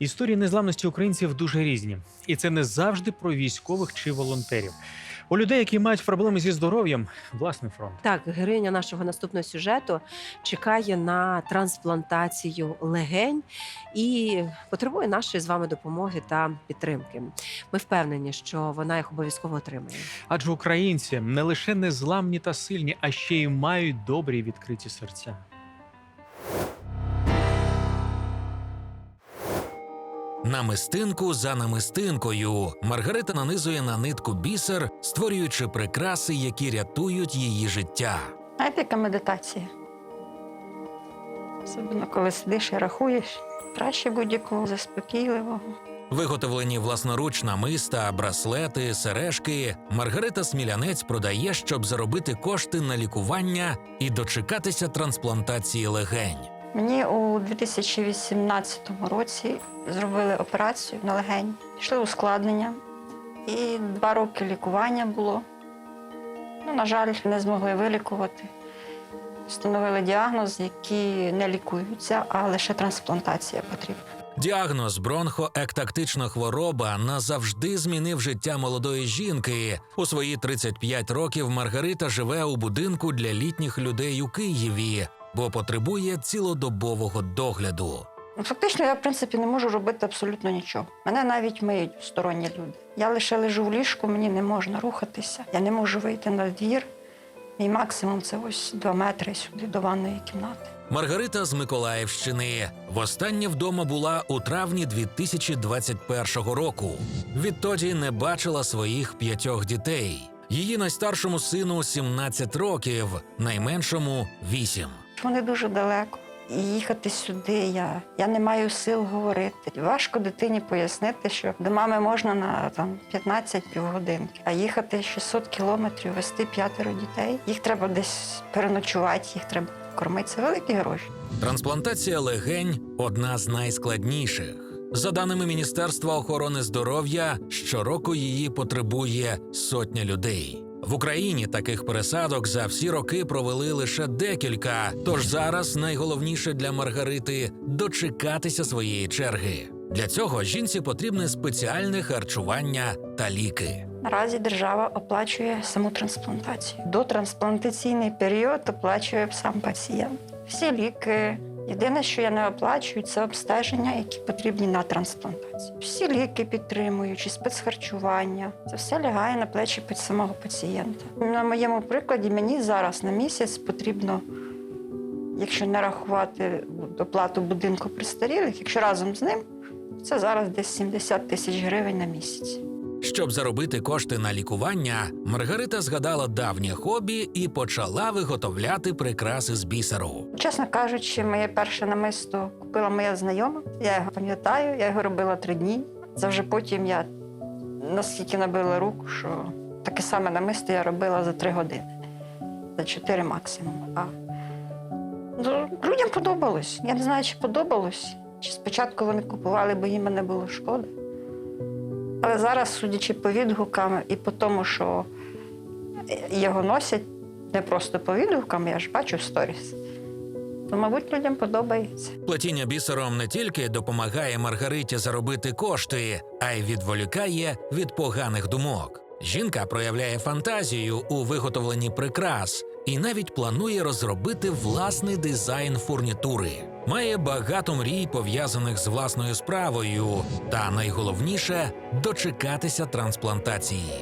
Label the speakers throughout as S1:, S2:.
S1: Історії незламності українців дуже різні, і це не завжди про військових чи волонтерів. У людей, які мають проблеми зі здоров'ям, власний фронт.
S2: Так, героїня нашого наступного сюжету чекає на трансплантацію легень і потребує нашої з вами допомоги та підтримки. Ми впевнені, що вона їх обов'язково отримає.
S1: Адже українці не лише незламні та сильні, а ще й мають добрі відкриті серця.
S3: Намистинку за намистинкою Маргарита нанизує на нитку бісер, створюючи прикраси, які рятують її життя.
S4: Знаєте, яка медитація? Особливо, коли сидиш і рахуєш, краще будь-якого заспокійливого.
S3: Виготовлені власноруч намиста, браслети, сережки. Маргарита Смілянець продає, щоб заробити кошти на лікування і дочекатися трансплантації легень.
S4: Мені у 2018 році зробили операцію на легень, пішли ускладнення, і два роки лікування було. Ну, на жаль, не змогли вилікувати. Встановили діагноз, який не лікуються, а лише трансплантація потрібна.
S3: Діагноз бронхоектактична хвороба назавжди змінив життя молодої жінки. У свої 35 років Маргарита живе у будинку для літніх людей у Києві, бо потребує цілодобового догляду.
S4: Ну, Фактично, я в принципі не можу робити абсолютно нічого. Мене навіть миють сторонні люди. Я лише лежу в ліжку, мені не можна рухатися. Я не можу вийти на двір. Мій максимум це ось 2 метри сюди до ванної кімнати.
S3: Маргарита з Миколаївщини востаннє вдома була у травні 2021 року. Відтоді не бачила своїх п'ятьох дітей. Її найстаршому сину 17 років, найменшому 8.
S4: Вони дуже далеко. І їхати сюди я, я не маю сил говорити. Важко дитині пояснити, що до мами можна на там 15 півгодинки, а їхати 600 кілометрів, вести п'ятеро дітей. Їх треба десь переночувати, їх треба кормити. Це великі гроші.
S3: Трансплантація легень одна з найскладніших. За даними Міністерства охорони здоров'я, щороку її потребує сотня людей. В Україні таких пересадок за всі роки провели лише декілька. Тож зараз найголовніше для Маргарити дочекатися своєї черги. Для цього жінці потрібне спеціальне харчування та ліки.
S4: Наразі держава оплачує саму трансплантацію. До трансплантаційний період оплачує сам пацієнт. Всі ліки. Єдине, що я не оплачую, це обстеження, які потрібні на трансплантацію. Всі ліки підтримуючи, спецхарчування. Це все лягає на плечі під самого пацієнта. На моєму прикладі мені зараз на місяць потрібно, якщо не рахувати оплату будинку престарілих, якщо разом з ним, це зараз десь 70 тисяч гривень на місяць.
S3: Щоб заробити кошти на лікування, Маргарита згадала давнє хобі і почала виготовляти прикраси з бісеру.
S4: Чесно кажучи, моє перше намисто купила моя знайома. Я його пам'ятаю, я його робила три дні. Вже потім я настільки набила руку, що таке саме намисто я робила за три години, за чотири максимум. А ну, людям подобалось. Я не знаю, чи подобалось, чи спочатку вони купували, бо їм мене було шкода. Але зараз, судячи по відгукам і по тому, що його носять не просто по відгукам, я ж бачу сторіс. То, мабуть, людям подобається.
S3: Плетіння бісером не тільки допомагає Маргариті заробити кошти, а й відволікає від поганих думок. Жінка проявляє фантазію у виготовленні прикрас і навіть планує розробити власний дизайн фурнітури. Має багато мрій пов'язаних з власною справою, та найголовніше дочекатися трансплантації.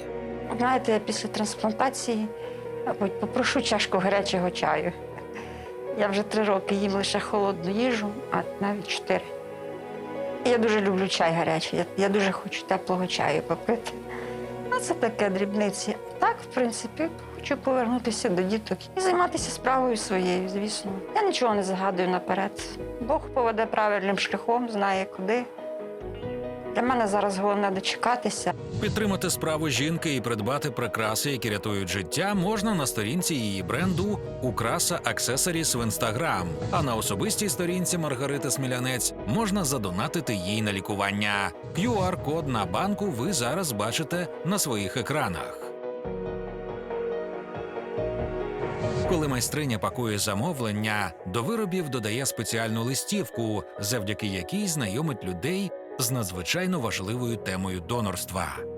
S4: Знаєте, після трансплантації попрошу чашку гарячого чаю. Я вже три роки їм лише холодну їжу, а навіть чотири. Я дуже люблю чай гарячий. Я дуже хочу теплого чаю попити. Ну, це таке дрібниці. Так, в принципі, хочу повернутися до діток і займатися справою своєю, звісно. Я нічого не загадую наперед. Бог поведе правильним шляхом, знає куди. Для мене зараз головне дочекатися.
S3: Підтримати справу жінки і придбати прикраси, які рятують життя, можна на сторінці її бренду Украса Аксесоріс в інстаграм. А на особистій сторінці Маргарити Смілянець можна задонатити їй на лікування. QR-код на банку ви зараз бачите на своїх екранах. Коли майстриня пакує замовлення, до виробів додає спеціальну листівку, завдяки якій знайомить людей з надзвичайно важливою темою донорства.